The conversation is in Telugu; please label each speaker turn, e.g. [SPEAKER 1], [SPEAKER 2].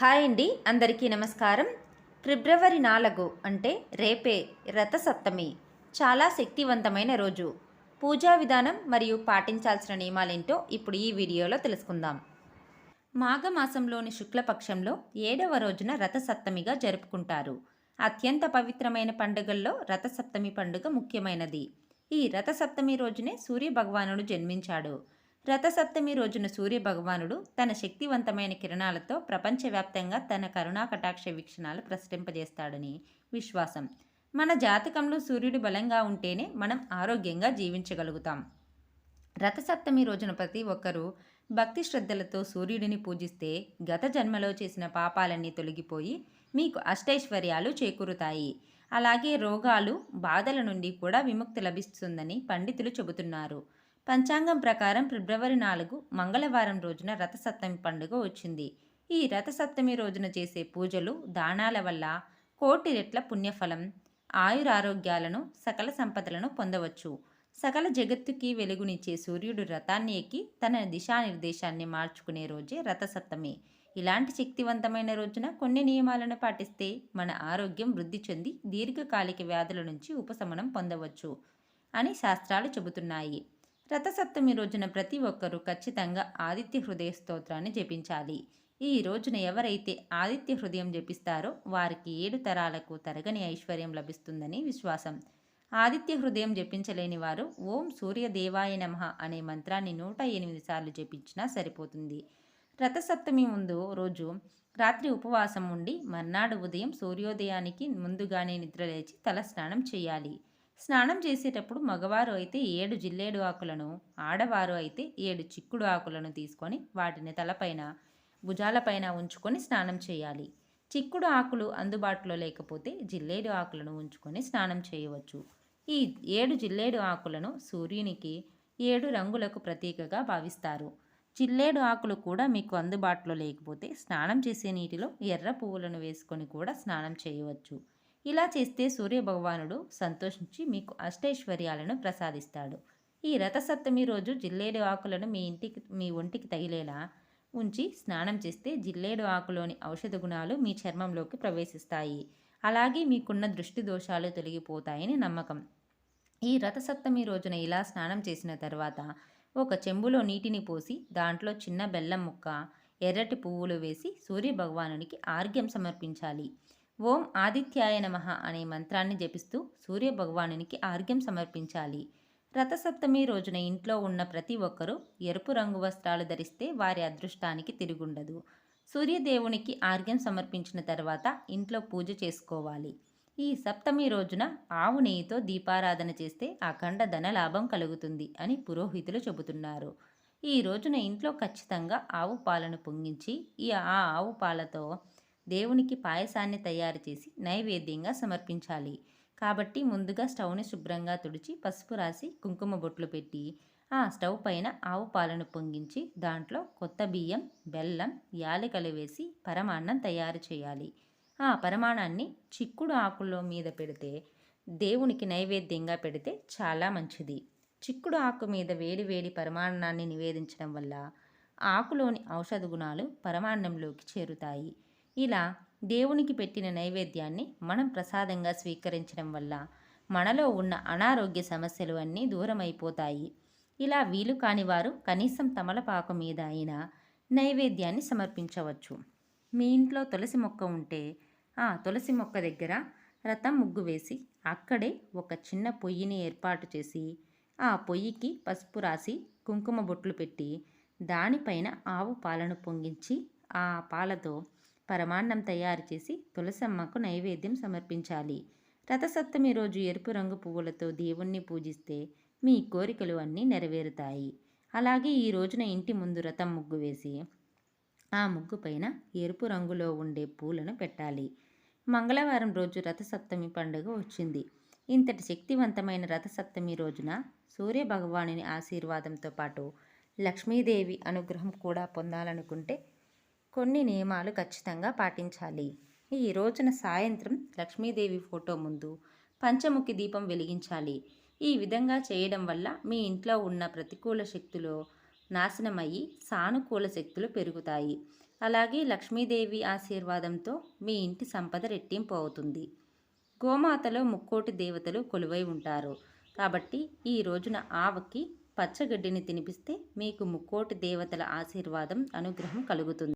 [SPEAKER 1] హాయ్ అండి అందరికీ నమస్కారం. ఫిబ్రవరి నాలుగు అంటే రేపే రథసప్తమి. చాలా శక్తివంతమైన రోజు. పూజా విధానం మరియు పాటించాల్సిన నియమాలేంటో ఇప్పుడు ఈ వీడియోలో తెలుసుకుందాం. మాఘమాసంలోని శుక్లపక్షంలో ఏడవ రోజున రథసప్తమిగా జరుపుకుంటారు. అత్యంత పవిత్రమైన పండుగల్లో రథసప్తమి పండుగ ముఖ్యమైనది. ఈ రథసప్తమి రోజునే సూర్య భగవానుడు జన్మించాడు. రథసప్తమి రోజున సూర్య భగవానుడు తన శక్తివంతమైన కిరణాలతో ప్రపంచవ్యాప్తంగా తన కరుణా కటాక్ష వీక్షణాలు ప్రసరింపజేస్తాడని విశ్వాసం. మన జాతకంలో సూర్యుడు బలంగా ఉంటేనే మనం ఆరోగ్యంగా జీవించగలుగుతాం. రథసప్తమి రోజున ప్రతి ఒక్కరూ భక్తి శ్రద్ధలతో సూర్యుడిని పూజిస్తే గత జన్మలో చేసిన పాపాలన్నీ తొలగిపోయి మీకు అష్టైశ్వర్యాలు చేకూరుతాయి. అలాగే రోగాలు బాధల నుండి కూడా విముక్తి లభిస్తుందని పండితులు చెబుతున్నారు. పంచాంగం ప్రకారం ఫిబ్రవరి నాలుగు మంగళవారం రోజున రథసప్తమి పండుగ వచ్చింది. ఈ రథసప్తమి రోజున చేసే పూజలు దానాల వల్ల కోటి రెట్ల పుణ్యఫలం ఆయురారోగ్యాలను సకల సంపదలను పొందవచ్చు. సకల జగత్తుకి వెలుగునిచ్చే సూర్యుడు రథాన్ని ఎక్కి తన దిశానిర్దేశాన్ని మార్చుకునే రోజే రథసప్తమి. ఇలాంటి శక్తివంతమైన రోజున కొన్ని నియమాలను పాటిస్తే మన ఆరోగ్యం వృద్ధి చెంది దీర్ఘకాలిక వ్యాధుల నుంచి ఉపశమనం పొందవచ్చు అని శాస్త్రాలు చెబుతున్నాయి. రథసప్తమి రోజున ప్రతి ఒక్కరూ ఖచ్చితంగా ఆదిత్య హృదయ స్తోత్రాన్ని జపించాలి. ఈ రోజున ఎవరైతే ఆదిత్య హృదయం జపిస్తారో వారికి ఏడు తరాలకు తరగని ఐశ్వర్యం లభిస్తుందని విశ్వాసం. ఆదిత్య హృదయం జపించలేని వారు ఓం సూర్యదేవాయ నమః అనే మంత్రాన్ని నూట ఎనిమిది సార్లు జపించినా సరిపోతుంది. రథసప్తమి ముందు రోజు రాత్రి ఉపవాసం ఉండి మర్నాడు ఉదయం సూర్యోదయానికి ముందుగానే నిద్రలేచి తలస్నానం చేయాలి. స్నానం చేసేటప్పుడు మగవారు అయితే ఏడు జిల్లేడు ఆకులను ఆడవారు అయితే ఏడు చిక్కుడు ఆకులను తీసుకొని వాటిని తలపైన భుజాలపైన ఉంచుకొని స్నానం చేయాలి. చిక్కుడు ఆకులు అందుబాటులో లేకపోతే జిల్లేడు ఆకులను ఉంచుకొని స్నానం చేయవచ్చు. ఈ ఏడు జిల్లేడు ఆకులను సూర్యునికి ఏడు రంగులకు ప్రతీకగా భావిస్తారు. జిల్లేడు ఆకులు కూడా మీకు అందుబాటులో లేకపోతే స్నానం చేసే నీటిలో ఎర్ర పువ్వులను వేసుకొని కూడా స్నానం చేయవచ్చు. ఇలా చేస్తే సూర్య భగవానుడు సంతోషించి మీకు అష్టైశ్వర్యాలను ప్రసాదిస్తాడు. ఈ రథసప్తమి రోజు జిల్లేడు ఆకులను మీ ఇంటికి మీ ఒంటికి తగిలేలా ఉంచి స్నానం చేస్తే జిల్లేడు ఆకులోని ఔషధ గుణాలు మీ చర్మంలోకి ప్రవేశిస్తాయి. అలాగే మీకున్న దృష్టి దోషాలు తొలగిపోతాయని నమ్మకం. ఈ రథసప్తమి రోజున ఇలా స్నానం చేసిన తర్వాత ఒక చెంబులో నీటిని పోసి దాంట్లో చిన్న బెల్లం ముక్క ఎర్రటి పువ్వులు వేసి సూర్య భగవానునికి ఆర్ఘ్యం సమర్పించాలి. ఓం ఆదిత్యాయ నమః అనే మంత్రాన్ని జపిస్తూ సూర్య భగవానునికి ఆర్ఘ్యం సమర్పించాలి. రథసప్తమి రోజున ఇంట్లో ఉన్న ప్రతి ఒక్కరూ ఎరుపు రంగు వస్త్రాలు ధరిస్తే వారి అదృష్టానికి తిరుగుండదు. సూర్యదేవునికి ఆర్ఘ్యం సమర్పించిన తర్వాత ఇంట్లో పూజ చేసుకోవాలి. ఈ సప్తమి రోజున ఆవు నెయ్యితో దీపారాధన చేస్తే అఖండ ధన లాభం కలుగుతుంది అని పురోహితులు చెబుతున్నారు. ఈ రోజున ఇంట్లో ఖచ్చితంగా ఆవు పాలను పొంగించి ఈ ఆ ఆవు పాలతో దేవునికి పాయసాన్ని తయారు చేసి నైవేద్యంగా సమర్పించాలి. కాబట్టి ముందుగా స్టవ్ని శుభ్రంగా తుడిచి పసుపు రాసి కుంకుమ బొట్లు పెట్టి ఆ స్టవ్ పైన ఆవు పాలను పొంగించి దాంట్లో కొత్త బియ్యం బెల్లం యాలకలు వేసి పరమాన్నం తయారు చేయాలి. ఆ పరమాణాన్ని చిక్కుడు ఆకుల్లో మీద పెడితే దేవునికి నైవేద్యంగా పెడితే చాలా మంచిది. చిక్కుడు ఆకు మీద వేడి వేడి పరమాన్నాన్ని నివేదించడం వల్ల ఆకులోని ఔషధ గుణాలు పరమాన్నంలోకి చేరుతాయి. ఇలా దేవునికి పెట్టిన నైవేద్యాన్ని మనం ప్రసాదంగా స్వీకరించడం వల్ల మనలో ఉన్న అనారోగ్య సమస్యలు అన్నీ దూరమైపోతాయి. ఇలా వీలు కాని వారు కనీసం తమలపాకు మీద అయినా నైవేద్యాన్ని సమర్పించవచ్చు. మీ ఇంట్లో తులసి మొక్క ఉంటే ఆ తులసి మొక్క దగ్గర రథం ముగ్గు వేసి అక్కడే ఒక చిన్న పొయ్యిని ఏర్పాటు చేసి ఆ పొయ్యికి పసుపు రాసి కుంకుమ బొట్లు పెట్టి దానిపైన ఆవు పాలను పొంగించి ఆ పాలతో పరమాన్నం తయారు చేసి తులసమ్మకు నైవేద్యం సమర్పించాలి. రథసప్తమి రోజు ఎరుపు రంగు పువ్వులతో దేవుణ్ణి పూజిస్తే మీ కోరికలు అన్నీ నెరవేరుతాయి. అలాగే ఈ రోజున ఇంటి ముందు రథం ముగ్గు వేసి ఆ ముగ్గు పైన ఎరుపు రంగులో ఉండే పూలను పెట్టాలి. మంగళవారం రోజు రథసప్తమి పండుగ వచ్చింది. ఇంతటి శక్తివంతమైన రథసప్తమి రోజున సూర్య భగవానుని ఆశీర్వాదంతో పాటు లక్ష్మీదేవి అనుగ్రహం కూడా పొందాలనుకుంటే కొన్ని నియమాలు ఖచ్చితంగా పాటించాలి. ఈ రోజున సాయంత్రం లక్ష్మీదేవి ఫోటో ముందు పంచముఖి దీపం వెలిగించాలి. ఈ విధంగా చేయడం వల్ల మీ ఇంట్లో ఉన్న ప్రతికూల శక్తులు నాశనమయ్యి సానుకూల శక్తులు పెరుగుతాయి. అలాగే లక్ష్మీదేవి ఆశీర్వాదంతో మీ ఇంటి సంపద రెట్టింపు అవుతుంది. గోమాతలో ముక్కోటి దేవతలు కొలువై ఉంటారు. కాబట్టి ఈ రోజున ఆవకి పచ్చగడ్డిని తినిపిస్తే మీకు ముక్కోటి దేవతల ఆశీర్వాదం అనుగ్రహం కలుగుతుంది.